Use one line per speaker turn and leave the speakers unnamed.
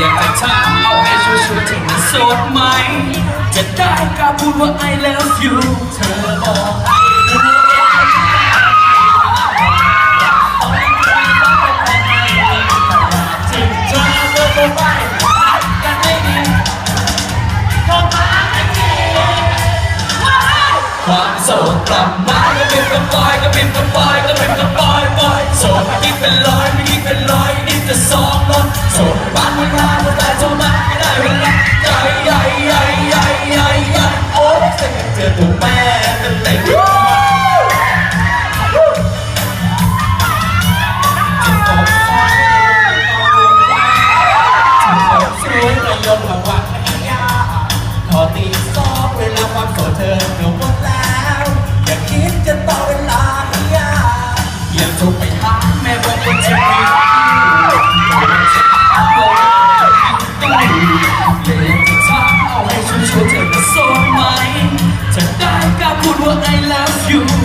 อยากจะถามเอาให้ชัวร์ๆถึงมันโสดไหม จะได้กล้าพูดว่า I love you เธอบอกความโสดกลับมาก็เป็นกระปอยก็เป็นกระปอยก็เป็นกระปอยปอยโสดไม่คิดเป็นร้อยไม่คิดเป็น อคุณแม่ตั้งแต่เด็กขอตีซอกเวลาความโสดเธอเดี๋ยวหมดแล้ว อย่าคิดจะต่อเวลาอย่าจงไปหา I love you.